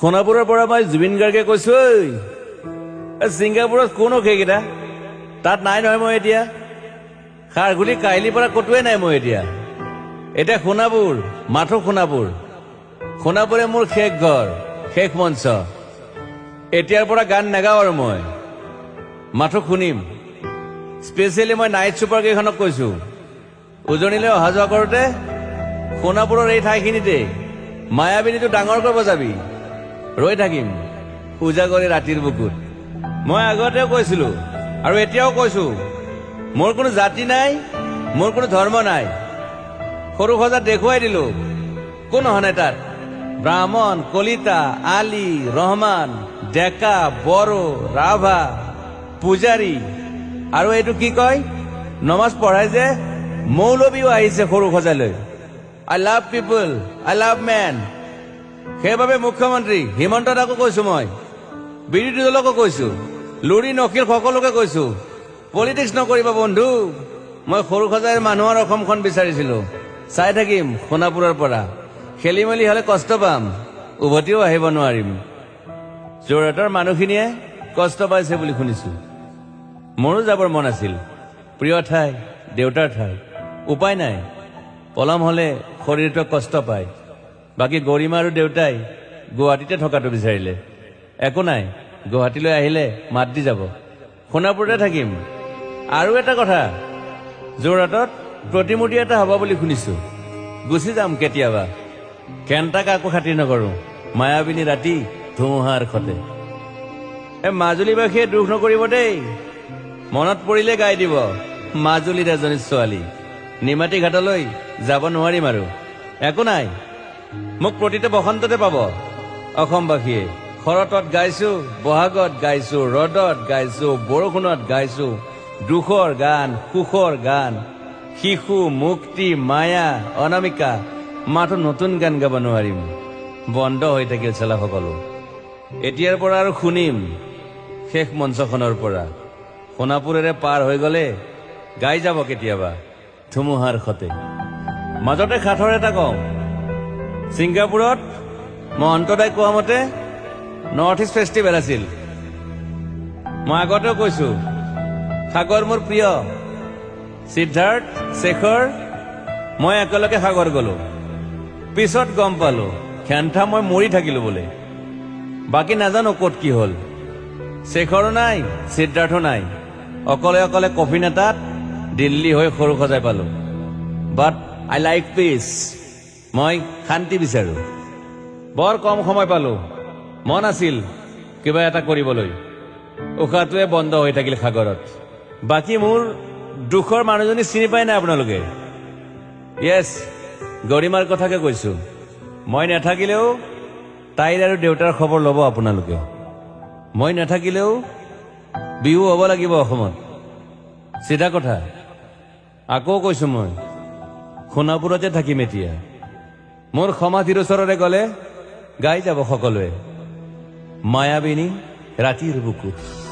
সোণাপুৰৰ পৰা মই জুবিন গাৰ্গে কৈছো ঐ ছিংগাপুৰত কোন সেইকেইটা? তাত নাই নহয় মই এতিয়া। খাৰঘুলি কাহিলীৰ পৰা ক'তোৱে নাই মই এতিয়া। এতিয়া সোণাপুৰ মাথো সোণাপুৰ। সোণাপুৰে মোৰ শেষ ঘৰ শেষ মঞ্চ। এতিয়াৰ পৰা গান নাগাওঁ আৰু মই। মাথো শুনিম। স্পেচিয়েলি মই নাইট ছুপাৰ কেইখনক কৈছো। উজনিলৈ অহা যোৱা কৰোঁতে সোণাপুৰৰ এই ঠাইখিনিতে মায়াবিনীটো ডাঙৰকৈ বজাবি ৰৈ থাকিম। উজাগৰি ৰাতিৰ বুকুত। মই আগতেও কৈছিলো আৰু এতিয়াও কৈছো মোৰ কোনো জাতি নাই মোৰ কোনো ধৰ্ম নাই। সৰু সজাত দেখুৱাই দিলো কোন হনে তাত? ব্ৰাহ্মণ কলিতা আলী ৰহমান ডেকা বড়ো ৰাভা পূজাৰী। আৰু এইটো কি কয়? নমাজ পঢ়াই যে মৌলবীও আহিছে সৰু সজালৈ। I love people I love man. সেইবাবে মুখ্যমন্ত্ৰী হিমন্ত দাকো কৈছো মই বিৰোধী দলকো কৈছো লুৰি নকিল সকলোকে কৈছো পলিটিক্স নকৰিবা বন্ধু মই সৰু সজাই মানুহৰ অসমখন বিচাৰিছিলো। চাই থাকিম সোণাপুৰৰ পৰা। খেলি মেলি হলে কষ্ট পাম উভতিও আহিব নোৱাৰিম। যোৰহাটৰ মানুহখিনিয়ে কষ্ট পাইছে বুলি শুনিছো। মোৰো যাবৰ মন আছিল। প্ৰিয় ঠাই দেউতাৰ ঠাই। উপায় নাই। পলম হলে শৰীৰটোৱে কষ্ট পায়। বাকী গৰিমা আৰু দেউতাই গুৱাহাটীতে থকাটো বিচাৰিলে। একো নাই গুৱাহাটীলৈ আহিলে মাত দি যাব। সোণাপুৰতে থাকিম। আৰু এটা কথা যোৰহাটত প্ৰতিমূৰ্তি এটা হ'ব বুলি শুনিছো। গুচি যাম কেতিয়াবা। কেণ্টাক আকৌ খাতিৰ নকৰো। মায়াবিনী ৰাতি ধুমুহাৰ খতে। এ মাজুলীবাসীয়ে দুখ নকৰিব দেই। মনত পৰিলে গাই দিব মাজুলীৰ এজনী ছোৱালী। নিমাতী ঘাটলৈ যাব নোৱাৰিম আৰু। একো নাই। মোক প্ৰতিটো বসন্ততে পাব। অসমবাসীয়ে শৰতত গাইছো বহাগত গাইছো ৰদত গাইছো বৰষুণত গাইছো দুখৰ গান সুখৰ গান শিশু মুক্তি মায়া অনামিকা মাথো নতুন গান গাব নোৱাৰিম। বন্ধ হৈ থাকিল চেলা সকলো। এতিয়াৰ পৰা আৰু শুনিম শেষ মঞ্চখনৰ পৰা। সোণাপুৰেৰে পাৰ হৈ গলে গাই যাব কেতিয়াবা ধুমুহাৰ সতে। মাজতে সাঁথৰ এটা কওঁ ছিংগাপুৰত মহন্তদাই কোৱা মতে নৰ্থ ইষ্ট ফেষ্টিভেল আছিল। মই আগতেও কৈছো সাগৰ মোৰ প্ৰিয়। সিদ্ধাৰ্থ শেখৰ মই একেলগে সাগৰ গলো। পিছত গম পালো খেন্থা মই মৰি থাকিলো বোলে। বাকী নাজানো ক'ত কি হ'ল। শেখৰো নাই সিদ্ধাৰ্থো নাই। অকলে অকলে কফি নেতাত দিল্লী হৈ সৰু সজাই পালো। বাট আই লাইক পিচ মই শান্তি বিচাৰো। বৰ কম সময় পালো। মন আছিল কিবা এটা কৰিবলৈ। উশাহটোৱে বন্ধ হৈ থাকিল সাগৰত। বাকী মোৰ দুখৰ মানুহজনী চিনি পাই নাই আপোনালোকে? য়েছ গৰিমাৰ কথাকে কৈছো। মই নাথাকিলেও তাইৰ আৰু দেউতাৰ খবৰ ল'ব আপোনালোকে। মই নাথাকিলেও বিহু হ'ব লাগিব অসমত। চিধা কথা। আকৌ কৈছো মই সোণাপুৰতে থাকিম এতিয়া। মোৰ সমাধিৰ ওচৰৰে গ'লে গাই যাব সকলোৱে। মায়াবিনী ৰাতিৰ বুকুত।